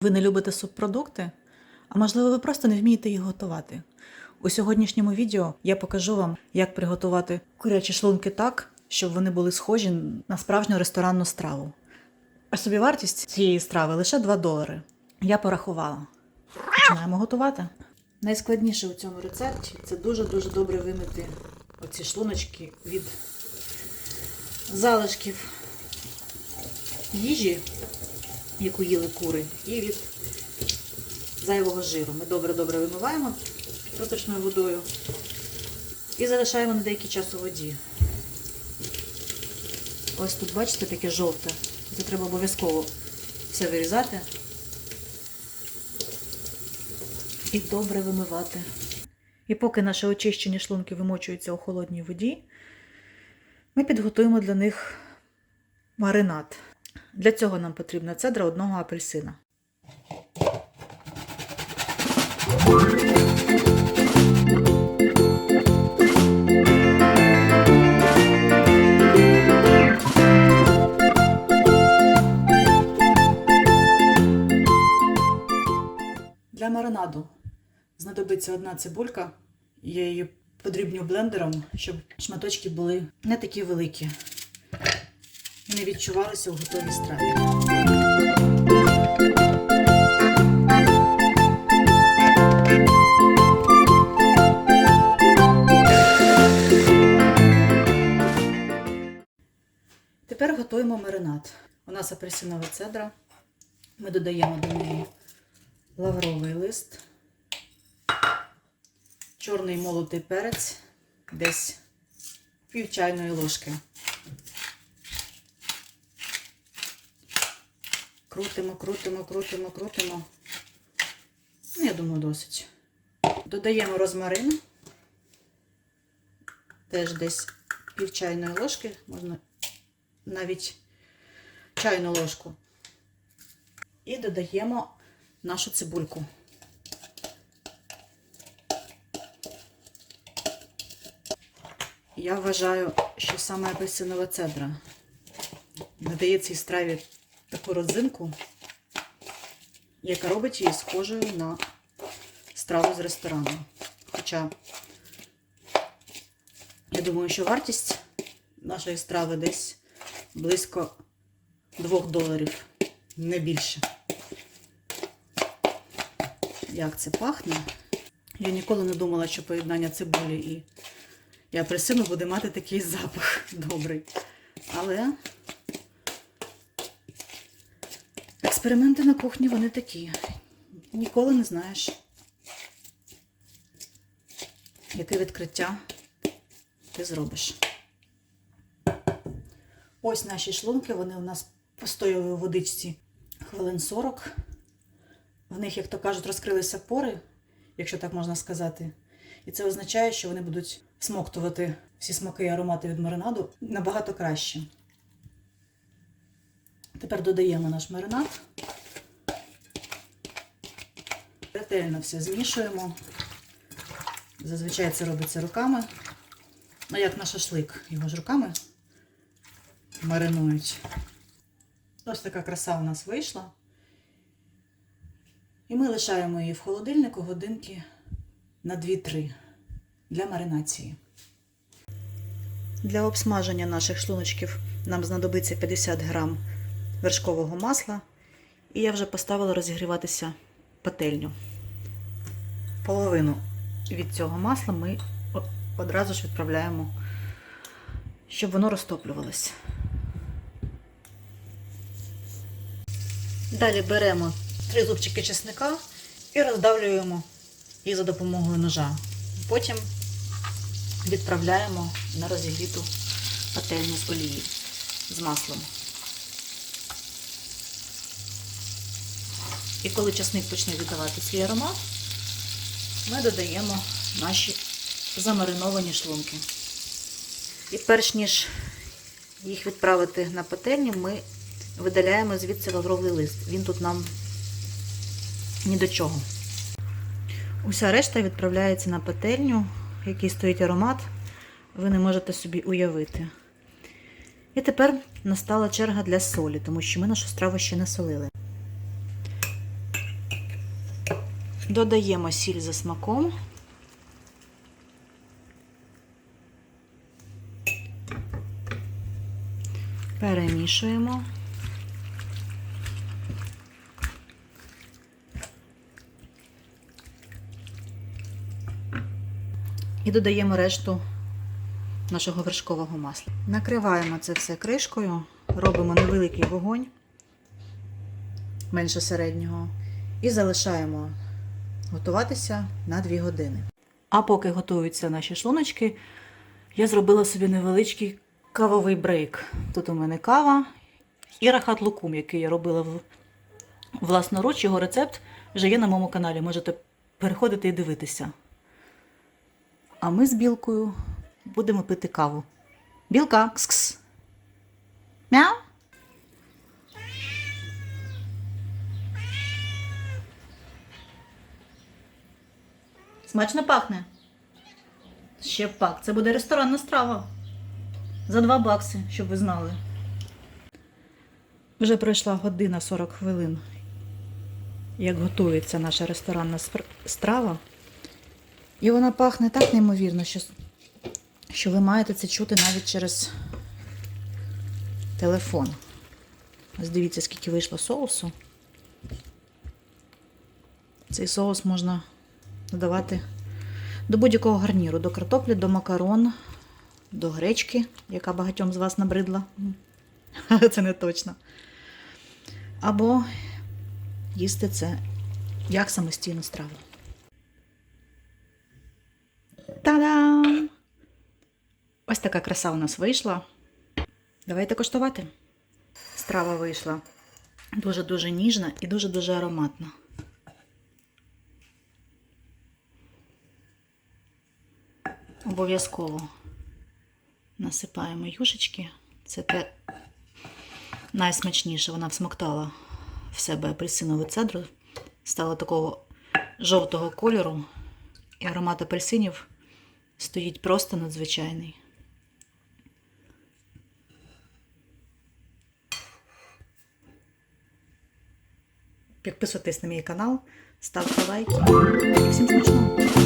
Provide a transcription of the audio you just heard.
Ви не любите субпродукти? А можливо, ви просто не вмієте їх готувати. У сьогоднішньому відео я покажу вам, як приготувати курячі шлунки так, щоб вони були схожі на справжню ресторанну страву. А собівартість цієї страви лише 2 долари. Я порахувала. Починаємо готувати. Найскладніше у цьому рецепті це дуже-дуже добре вимити оці шлуночки від залишків їжі, яку їли кури, і від зайвого жиру. Ми добре-добре вимиваємо проточною водою і залишаємо на деякий час у воді. Ось тут, бачите, таке жовте. Це треба обов'язково все вирізати і добре вимивати. І поки наші очищені шлунки вимочуються у холодній воді, ми підготуємо для них маринад. Для цього нам потрібна цедра одного апельсина. Для маринаду знадобиться одна цибулька. Я її подрібню блендером, щоб шматочки були не такі великі не відчувалися у готовій страві. Тепер готуємо маринад. У нас апельсинова цедра. Ми додаємо до неї лавровий лист, чорний молотий перець, десь пів чайної ложки. Крутимо, крутимо, крутимо, крутимо. Ну, я думаю, досить. Додаємо розмарин. Теж десь пів чайної ложки, можна навіть чайну ложку. І додаємо нашу цибульку. Я вважаю, що саме апельсинова цедра надає цій страві таку родзинку, яка робить її схожою на страву з ресторану. Хоча, я думаю, що вартість нашої страви десь близько 2 доларів, не більше. Як це пахне? Я ніколи не думала, що поєднання цибулі і, апельсину буде мати такий запах добрий. Але експерименти на кухні вони такі. Ніколи не знаєш, яке відкриття ти зробиш. Ось наші шлунки, вони у нас постояли у водичці хвилин 40. В них, як то кажуть, розкрилися пори, якщо так можна сказати. І це означає, що вони будуть смоктувати всі смаки і аромати від маринаду набагато краще. Тепер додаємо наш маринад. Ретельно все змішуємо. Зазвичай це робиться руками. Ну, як на шашлик, його ж руками маринують. Ось така краса у нас вийшла. І ми лишаємо її в холодильнику годинки на 2-3 для маринації. Для обсмаження наших шлуночків нам знадобиться 50 грам вершкового масла. І я вже поставила розігріватися пательню. Половину від цього масла ми одразу ж відправляємо, щоб воно розтоплювалося. Далі беремо три зубчики чесника і роздавлюємо їх за допомогою ножа. Потім відправляємо на розігріту пательню з олії з маслом. І коли часник почне віддавати свій аромат, ми додаємо наші замариновані шлунки. І перш ніж їх відправити на пательню, ми видаляємо звідси лавровий лист. Він тут нам ні до чого. Уся решта відправляється на пательню, в якій стоїть аромат, ви не можете собі уявити. І тепер настала черга для солі, тому що ми нашу страву ще не солили. Додаємо сіль за смаком. Перемішуємо. І додаємо решту нашого вершкового масла. Накриваємо це все кришкою, робимо невеликий вогонь, менше середнього, і залишаємо готуватися на 2 години. А поки готуються наші шлуночки, я зробила собі невеличкий кавовий брейк. Тут у мене кава і рахат лукум, який я робила в- власноруч. Його рецепт вже є на моєму каналі. Можете переходити і дивитися. А ми з білкою будемо пити каву. Білка, кс-кс. Мяу. Смачно пахне. Ще пак. Це буде ресторанна страва. За 2 бакси, щоб ви знали. Вже пройшла година 40 хвилин, як готується наша ресторанна страва. І вона пахне так неймовірно, що, що ви маєте це чути навіть через телефон. Ось дивіться, скільки вийшло соусу. Цей соус можна додавати до будь-якого гарніру, до картоплі, до макарон, до гречки, яка багатьом з вас набридла. Це не точно. Або їсти це як самостійну страву. Та-дам! Ось така краса у нас вийшла. Давайте коштувати. Страва вийшла дуже-дуже ніжна і дуже-дуже ароматна. Обов'язково насипаємо юшечки. Це те найсмачніше. Вона всмоктала в себе апельсинову цедру, стала такого жовтого кольору, і аромат апельсинів стоїть просто надзвичайний. Підписуйтесь на мій канал, ставте лайки. І всім смачного!